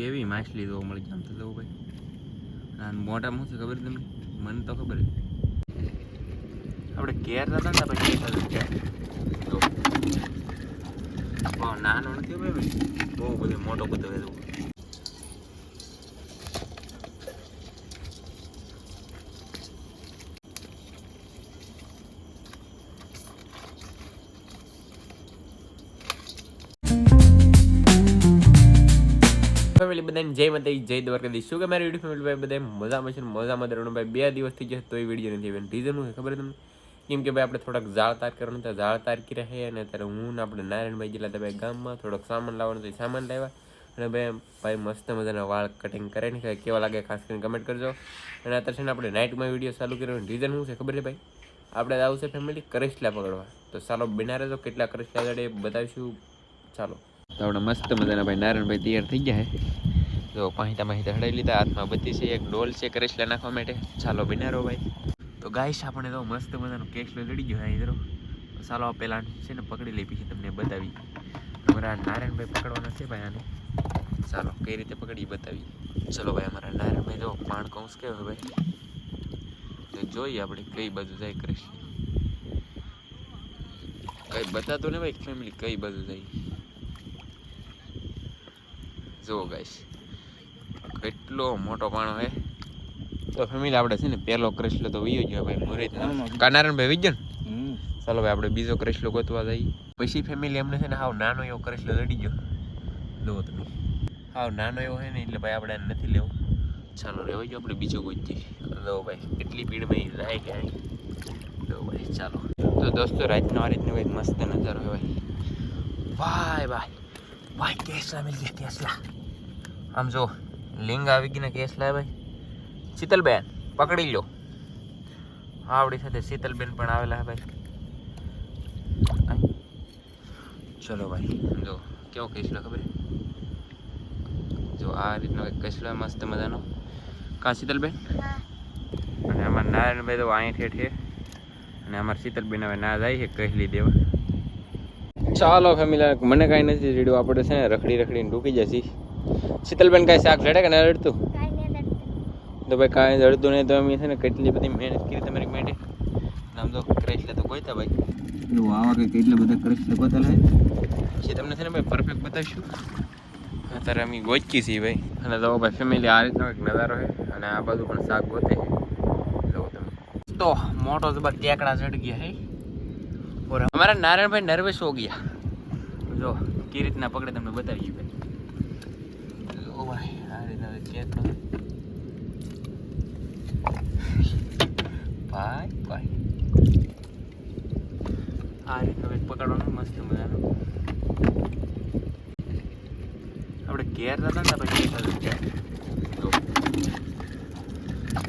એવી માછલી જોવા મળી જામ તો જવું ભાઈ. અને મોટા શું છે ખબર તમને? મને તો ખબર આપણે કેર હતા ને આપણે નાનો નથી ભાઈ બહુ બધો મોટો બધો ફેમિલી બધાને જય માતા જય દ્વારકાધીશ. શું કે મારી યુટ્યુબ ફેમિલી ભાઈ બધા મજામાં છે મજામાં રહેવાનું ભાઈ બે દિવસ થઈ જશે એ વીડિયો નથી આવ્યો. રીઝન શું ખબર તમને? કેમ કે ભાઈ આપણે થોડાક ઝાડ તાર કરવાનું હતા ઝાડ તારકી રહે અને અત્યારે હું ને આપણે નારાયણભાઈ જેટલા હતા ભાઈ ગામમાં થોડોક સામાન લાવવાનો તો સામાન લાવ્યા. અને ભાઈ ભાઈ મસ્ત મજાના વાળ કટિંગ કરે ને કેવા લાગે ખાસ કરીને કમેન્ટ કરજો. અને અત્યારે છે ને આપણે નાઇટમાં વીડિયો ચાલુ કર્યો રીઝન શું છે ખબર છે ભાઈ? આપણે આવશે ફેમિલી કરેસલા પકડવા. તો ચાલો, બિના રહેજો, કેટલા કરેસલા એ બતાવીશું. ચાલો. તો આપણે મસ્ત મજાના ભાઈ નારાયણભાઈ તૈયાર થઈ ગયા છે તો પાહિતા માહિતા હડાઈ લીધા, હાથમાં બધી છે, એક ડોલ છે કરેસલા નાખવા માટે. ચાલો બિનારો ભાઈ. તો ગાઈશ આપણે તો મસ્ત મજાનો કેસલો લડી ગયો અહીં ધરો આ પેલા છે ને પકડી લઈ, પછી તમને બતાવી. અમારા નારાયણભાઈ પકડવાના છે ભાઈ આને. ચાલો, કઈ રીતે પકડી બતાવી. ચલો ભાઈ, અમારા નારાયણભાઈ જો પાણ કૌંસ કેવો ભાઈ. તો જોઈએ આપણે કઈ બાજુ જાય કૃષ્ણ કઈ બતાતો ને ભાઈ ફેમિલી કઈ બાજુ જાય. જુઓ ગાઈશ કેટલો મોટો પાણો હે. તો ફેમિલી આપણે છે ને પહેલો કૃષ્ણ તો વિયો ગયો ભાઈ મોરેજ કાનારણ ભાઈ વિજ્ઞાન ચાલો ભાઈ આપણે બીજો કૃષ્ણ ગોતવા જઈએ. પછી ફેમિલી એમને છે ને હાવ નાનો એવો ક્રેશલો લડી ગયો. લો તમે. હાવ નાનો એવો છે ને એટલે ભાઈ આપણે નથી લેવું. ચાલો રહેવા ગયો આપણે બીજો ગોતીએ લો ભાઈ એટલી ભીડમાં જાય કે. લો ભાઈ ચાલો. તો દોસ્તો રાતનો આ રીતનો ભાઈ મસ્ત નજારો હોય ભાઈ. ભાઈ ભાઈ ભાઈ કેસલા મિલ ગયા કેસલા. આમ જો લિંગ આવી ગઈને કેસ લાવે ભાઈ. શીતલબેન પકડી લો આવડી સાથે શીતલબેન પણ આવેલા ભાઈ. ચલો ભાઈ જો કેવો કેસલો ખબર? જો આ રીતનો એક કેસલો મસ્ત મજાનો. કા શીતલબેન? અને અમારા નારાયણભાઈ તો અહીં ઠેઠ અને અમારા શીતલબેન હવે ના જાય છે કહેલી દેવા ચાલો ફેમિલી મને કાંઈ નથી રીડું આપણે છે ને રખડી રખડીને ડૂકી જશી. શીતલબેન કાંઈ શાક રડે કે ના રડતું તો ભાઈ કાંઈ રડતું નહીં તો અમે છે ને કેટલી બધી મહેનત કરી તમારી માટે. આમ તો ક્રેશ લેતો ગોઈતા ભાઈ. એટલું આવા કંઈક એટલા બધા ક્રેશ લેતા નહીં છે તમને છે ને ભાઈ પરફેક્ટ બતાવીશું. અત્યારે અમે ગોચકી છીએ ભાઈ. અને તો ભાઈ ફેમિલી આ રીતનો એક નજારો છે. અને આ બાજુ પણ શાક ગોતે છે. તો મોટો જબર ટેકડા ચડ ગયા હે ઓર અમારા નારાયણભાઈ નર્વસ હો ગયા. જો કે રીતના પકડે તમને બતાવીએ ભાઈ. ભાઈ આ રીતના કરો ભાઈ ભાઈ. આ રીતનું કંઈક પકડવાનો મસ્ત મજાનું. આપણે કેર હતા ને હતા જો.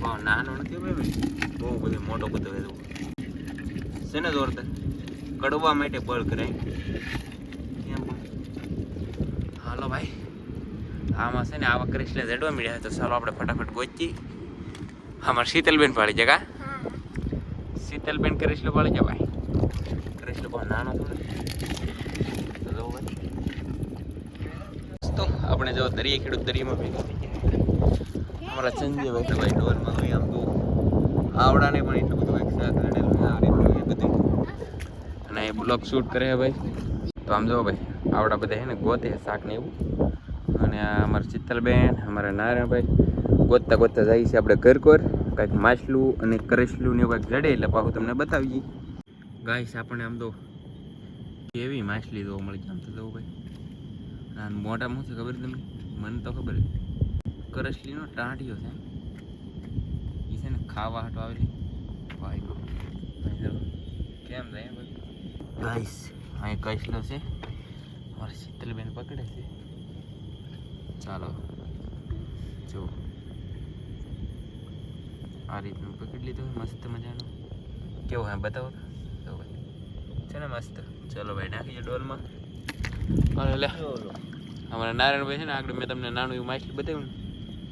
બહુ નાનો નથી ભાઈ બહુ બધો મોટો બધો છે. છે ને જોરદાર કડવા માટે બળ કરાય. કેમ? હાલો ભાઈ. આમાં છે ને આવા ક્રિશને જડવા મળ્યા તો ચાલો આપણે ફટાફટ ગોચી અમારે શીતલબેન પાડી જગા શીતલબેન ક્રિશલો પાડી જા ભાઈ. ક્રિસ્ટલો બહુ નાનો થોડો. તો જવું. ભાઈ તો આપણે જો દરિયા ખેડૂત દરિયામાં ભેગા થઈ અમારા સંજયભાઈ તો ભાઈ ડોરમાં હોય આમ તો આવડાને પણ એટલું બધું એક સાથે લડેલું આ રીતનું એ બધું. અને એ બ્લોગ શૂટ કરે છે ભાઈ. તો આમ જો ભાઈ આવડા બધા છે ને ગોતે શાક ને એવું. અને આ અમારા શીતલબેન, અમારા નારાયણભાઈ ગોતતા ગોતતા જાય છે આપણે ઘર કોર કાંઈક માછલું અને કરેસલું ને એવું કાંઈક જડે એટલે પાછું તમને બતાવીએ. ગાઈસ આપણે આમ તો કેવી માછલી જોવા મળી આમ તો ભાઈ. આ મોટામાં શું છે ખબર તમને? મને તો ખબર કરસલીનો ટાંટિયો છે. એ છે ને ખાવા હાટો આવેલી. ભાઈ. કેમ જાય ભાઈ? ગાઈસ અહીં કસલો છે. મારા શીતલબેન પકડે છે. ચાલો. જો. આ રીતનું પકડી લીધું હોય મસ્ત મજાનું. કેવું હે બતાવો? તો ભાઈ. છે ને મસ્ત? ચલો ભાઈ નાખીએ દો ડોલમાં. અને લે. અમારા નારાયણભાઈ છે ને આગળ મેં તમને નાનું એવું માછલી બતાવ્યું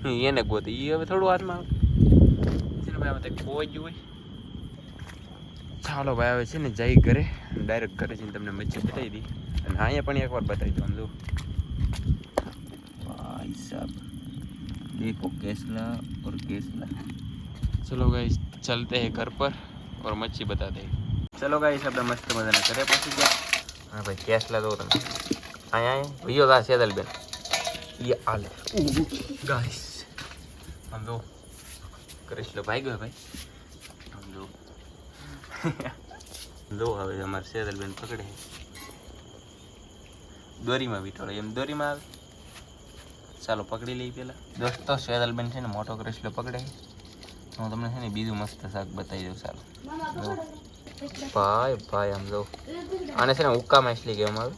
ને. એને ગોતે એ હવે થોડું હાથમાં આવે. છે ને ભાઈ આમાં ખોવાઈ ગયું હોય. ચાલો ભાઈ હવે છે ને જઈ ઘરે ડાયરેક્ટ ઘરે જઈને તમને મચ્છી બતાવી દી અને અહીંયા પણ એકવાર બતાવી દઉં જો भाई साहब देखो केसला और केसला ચલો ગાઈસ ચલતે હે ઘર પર ઓર મચ્છી બતા દે ચલો ગાઈસ આપણે મસ્ત મજાના ઘરે પહોંચી ગયા હા ભાઈ કેસલા દો તમે અહીંયા અહીંયા વિયો દા સેદલ બેન યે આલે ગાઈસ આમ જો કૃષ્ણ ભાઈ ગયો ભાઈ આમ જો જો હવે અમારે સેદલ બેન પકડે દોરીમાં વીટોળે એમ દોરીમાં આવે ચાલો પકડી લઈ પેલા દોસ્તો, શેદલબેન છે ને મોટો ક્રેસલો પકડે. હું તમને છે ને બીજું મસ્ત શાક બતાવી દઉં, ચાલો. ભાઈ ભાઈ, આમ જો. આને છે ને ઉક્કા માછલી કહેવામાં આવે.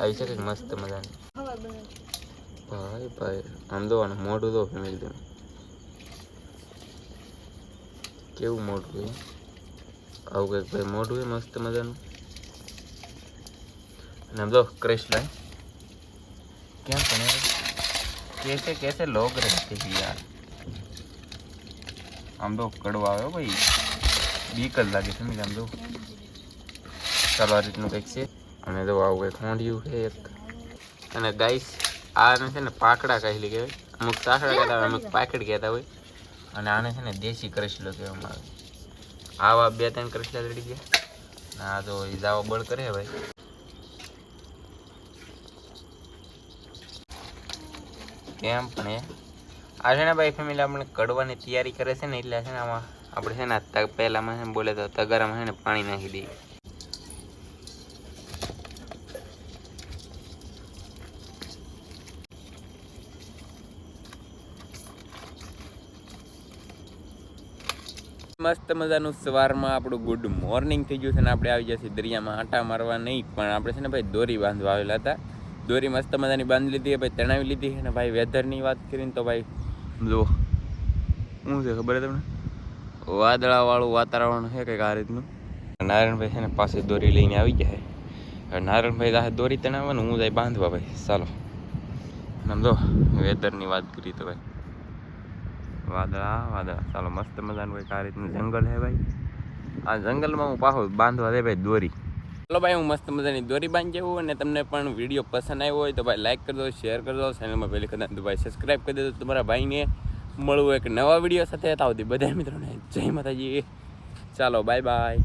આવી છે કે મસ્ત મજાની. ભાઈ ભાઈ, આમ જો અને મોઢું તો ફેમિલી તમે. કેવું મોઢું આવું કંઈક ભાઈ મોઢું મસ્ત મજાનું. અને આમ જો કૃષ્ણ ક્યાં પણ कैसे कैसे लोग रहते हैं यार આમ તો કડવા આવ્યો ભાઈ બીક જ લાગે ફેમિલી આમ જો ચાલો આ રીતનું કંઈક છે અને જો આવું કંઈક હોંડિયું છે એક અને ગાઈસ આને છે ને પાકડા કહેલી કહેવાય અમુક સાકડા કહેતા હોય અમુક પાકડ કહેતા હોય અને આને છે ને દેશી કરસલો કહેવામાં આવે આવા બે ત્રણ કરસલા ચડી ગયા અને આ તો એ જાવો બળ કરે ભાઈ કેમ પણ એ. આ છે ને ભાઈ ફેમિલી આપણે કડવાની તૈયારી કરે છે ને, એટલે છે ને આમાં આપણે છે ને પહેલાંમાં છે ને બોલે તો તગારામાં છે ને પાણી નાખી દઈએ. મસ્ત મજાનું સવારમાં આપણું ગુડ મોર્નિંગ થઈ ગયું છે ને, આપણે આવી જશે દરિયામાં આંટા મારવા નહીં, પણ આપણે છે ને ભાઈ દોરી બાંધવા આવેલા હતા. દોરી મસ્ત મજાની બાંધી લીધી ભાઈ તણાવી લીધી અને ભાઈ વેધરની વાત કરીને તો ભાઈ જો શું છે ખબર તમને? વાદળાવાળું વાતાવરણ છે કંઈક આ રીતનું. નારાયણભાઈ છે ને પાસે દોરી લઈને આવી ગયા હવે નારાયણભાઈ પાસે દોરી તણાવવાનું, હું જાય બાંધવા ભાઈ. ચાલો. અને જો વેધરની વાત કરી તો ભાઈ. વાદળા વાદળા. ચાલો, મસ્ત મજાનું કંઈક આ રીતનું જંગલ છે ભાઈ. આ જંગલમાં હું પાછો બાંધવા દે ભાઈ દોરી. ચલો ભાઈ, હું મસ્ત મજાની દોરી બાંધી જવું અને તમને પણ વીડિયો પસંદ આવ્યો હોય તો ભાઈ લાઈક કરી દો શેર કરી દો ચેનલમાં પહેલી કદાચ તો ભાઈ સબસ્ક્રાઈબ કરી દેજો તમારા ભાઈને મળવું એક નવા વીડિયો સાથે. હતા બધા મિત્રોને જય માતાજી. ચાલો બાય બાય